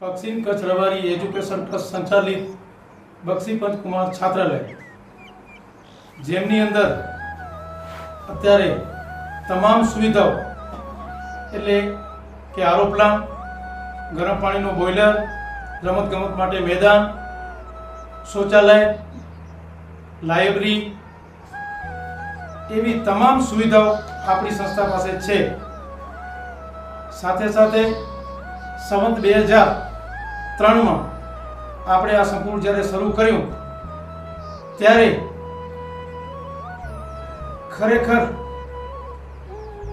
પશ્ચિમ Kutch Rabari education trust સંચાલિત બક્ષી પંચકુમાર છાત્રાલય. જેમની અંદર અત્યારે તમામ સુવિધાઓ, એટલે કે આરો પ્લાન, ગરમ પાણીનો બોઇલર રમતગમત માટે મેદાન, શૌચાલય લાઇબ્રેરી એવી તમામ સુવિધાઓ આપણી સંસ્થા પાસે છે. સાથે સાથે સંવત બે હજાર ત્રણમાં આપણે આ સંકુલ જ્યારે શરૂ કર્યું, ત્યારે ખરેખર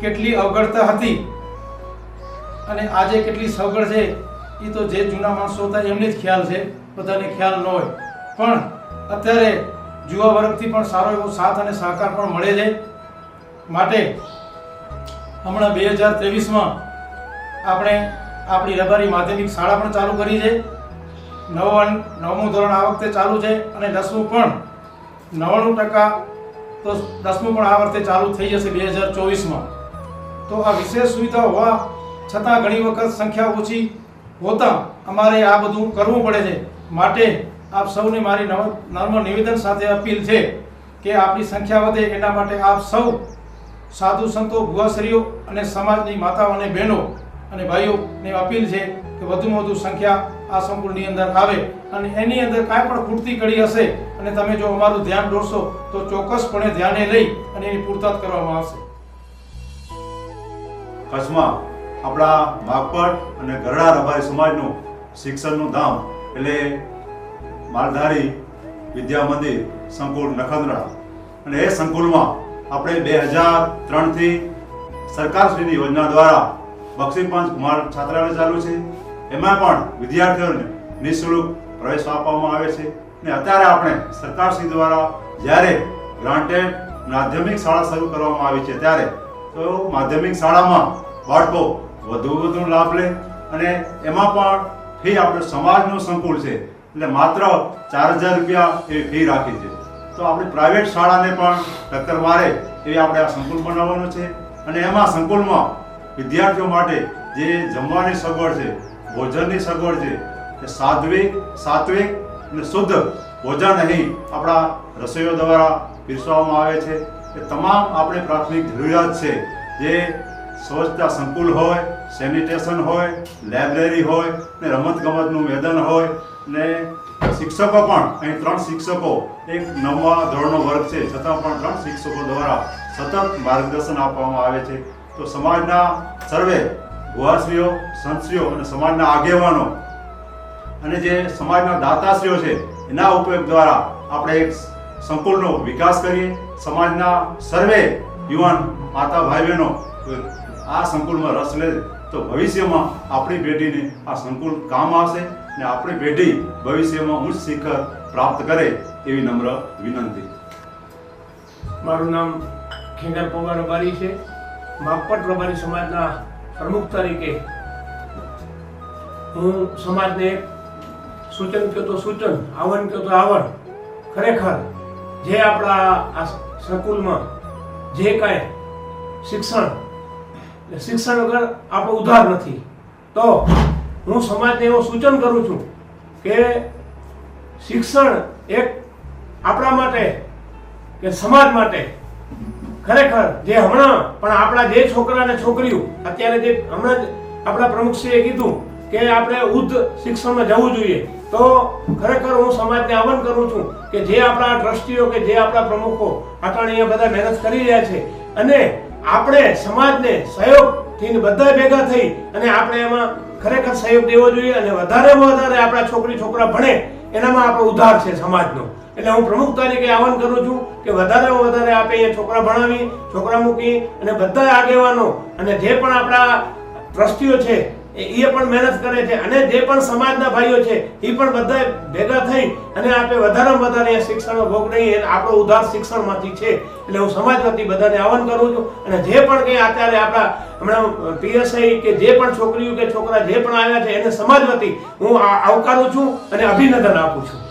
કેટલી અવગણતા હતી અને આજે કેટલી સગવડ છે, એ તો જે જૂના માણસો હતા, એમને જ ખ્યાલ છે, બધાને ખ્યાલ ન હોય. પણ અત્યારે જુવા વર્ગથી પણ સારો એવો સાથ અને સહકાર પણ મળે છે. માટે હમણાં બે હજાર ત્રેવીસમાં આપણે આપણી રબારી માધ્યમિક શાળા પણ ચાલુ કરી છે. નવમ, નવમું ધોરણ આ વખતે ચાલુ છે અને દસમું પણ નવ્વાણું ટકા તો દસમું પણ આ વખતે ચાલુ થઈ જશે બે હજાર ચોવીસમાં. તો આ વિશેષ સુવિધા હોવા છતાં ઘણી વખત સંખ્યા ઓછી હોતા અમારે આ બધું કરવું પડે છે. માટે આપ સૌને મારી નર્મ નિવેદન સાથે અપીલ છે કે આપણી સંખ્યા વધે. એના માટે આપ સૌ સાધુ સંતો ભુવાશ્રીઓ અને સમાજની માતાઓ અને બહેનો અને ભાઈઓને અપીલ છે કે વધુમાં વધુ સંખ્યા આ સંકુલની અંદર આવે અને એની અંદર કાંઈ પણ ખૂટતી કડી હશે અને તમે જો અમારું ધ્યાન દોરશો તો ચોક્કસપણે ધ્યાને લઈ અને એની પૂરતાત કરવામાં આવશે. કચ્છમાં આપણા માગપટ અને ગરડા રબારી સમાજનું શિક્ષણનું ધામ એટલે માલધારી વિદ્યા મંદિર, સંકુલ નખત્રાણા. અને એ સંકુલમાં આપણે બે હજાર ત્રણથી સરકારશ્રીની યોજના દ્વારા બક્ષી પંચ કુમાર છાત્રાલય ચાલુ છે. એમાં પણ વિદ્યાર્થીઓને નિઃશુલ્ક પ્રવેશ આપવામાં આવે છે અને અત્યારે આપણે સરકારશ્રી દ્વારા જ્યારે ગ્રાન્ટેડ માધ્યમિક શાળા શરૂ કરવામાં આવી છે ત્યારે તો માધ્યમિક શાળામાં બાળકો વધુ વધુ લાભ લે અને એમાં પણ ફી આપણે સમાજનું સંકુલ છે. એટલે માત્ર ચાર હજાર રૂપિયા એ ફી રાખી છે. તો આપણી પ્રાઇવેટ શાળાને પણ ટક્કર મારે એવી આપણે આ સંકુલ બનાવવાનું છે અને એમાં સંકુલમાં વિદ્યાર્થીઓ માટે જે જમવાની સગવડ છે, ભોજનની સગવડ છે, એ સાત્વિક સાત્વિક અને શુદ્ધ ભોજન અહીં આપણા રસોઈઓ દ્વારા પીરસવામાં આવે છે. એ તમામ આપણે પ્રાથમિક જરૂરિયાત છે જે સ્વચ્છતા સંકુલ હોય, સેનિટેશન હોય, લાઇબ્રેરી હોય, ને રમત ગમતનું મેદાન હોય, ને શિક્ષકો પણ, અહીં ત્રણ શિક્ષકો, એક નવમા ધોરણનો વર્ગ છે, છતાં પણ ત્રણ શિક્ષકો દ્વારા સતત માર્ગદર્શન આપવામાં આવે છે. તો સમાજના સર્વે ગુહાશ્રીઓ, સંતશ્રીઓ અને સમાજના આગેવાનો અને જે સમાજના દાતાશ્રીઓ છે, એના ઉપયોગ દ્વારા આપણે એક સંકુલનો વિકાસ કરીએ. સમાજના સર્વે યુવાન માતા ભાઈ બહેનો આ સંકુલમાં રસ લે તો ભવિષ્યમાં આપણી પેઢીને આ સંકુલ કામ આવશે અને આપણી પેઢી ભવિષ્યમાં ઉચ્ચ શિખર પ્રાપ્ત કરે એવી નમ્ર વિનંતી. મારું નામ ખેંગર પવાર રબારી છે. માપટ પ્રભારી સમાજના પ્રમુખ તરીકે હું સમાજને સૂચન કહો તો સૂચન, આવન કહો તો આવન. ખરેખર જે આપણા આ સંકુલમાં જે કાંઈ શિક્ષણ શિક્ષણ વગર આપણો ઉદ્ધાર નથી. તો હું સમાજને એવું સૂચન કરું છું કે શિક્ષણ એક આપણા માટે, કે સમાજ માટે ખરેખર જે હમણાં પણ આપણા જે છોકરા અને છોકરીઓ, અત્યારે જે હમણાં જ આપણા પ્રમુખશ્રીએ કીધું કે આપણે ઉચ્ચ શિક્ષણમાં જવું જોઈએ, તો ખરેખર હું સમાજને આહવાન કરું છું કે જે આપણા ટ્રસ્ટીઓ કે જે આપણા પ્રમુખો આટાણીયા બધા મહેનત કરી રહ્યા છે અને આપણે સમાજને સહયોગથી બધા ભેગા થઈ અને આપણે એમાં ખરેખર સહયોગ દેવો જોઈએ અને વધારેમાં વધારે આપણા છોકરી છોકરા ભણે, એનામાં આપણો ઉદ્ધાર છે સમાજનો. એટલે હું પ્રમુખ તરીકે આહવાન કરું છું કે વધારે વધારે આપણે એ છોકરા ભણાવી, છોકરા મૂકી અને બધા આગેવાનો અને જે પણ આપણા ટ્રસ્ટીઓ છે એ પણ મહેનત કરે છે અને જે પણ સમાજના ભાઈઓ છે એ પણ બધા ભેગા થઈ અને આપણે વધારેમાં વધારે શિક્ષણનો ભોગ નહીં આપણો ઉદ્ધાર શિક્ષણમાંથી છે. એટલે હું સમાજ વતી બધાને આહવાન કરું છું અને જે પણ કંઈ અત્યારે આપણા હમણાં પીએસઆઈ કે જે પણ છોકરીઓ કે છોકરા જે પણ આવ્યા છે, એને સમાજ વતી હું આવકારું છું અને અભિનંદન આપું છું.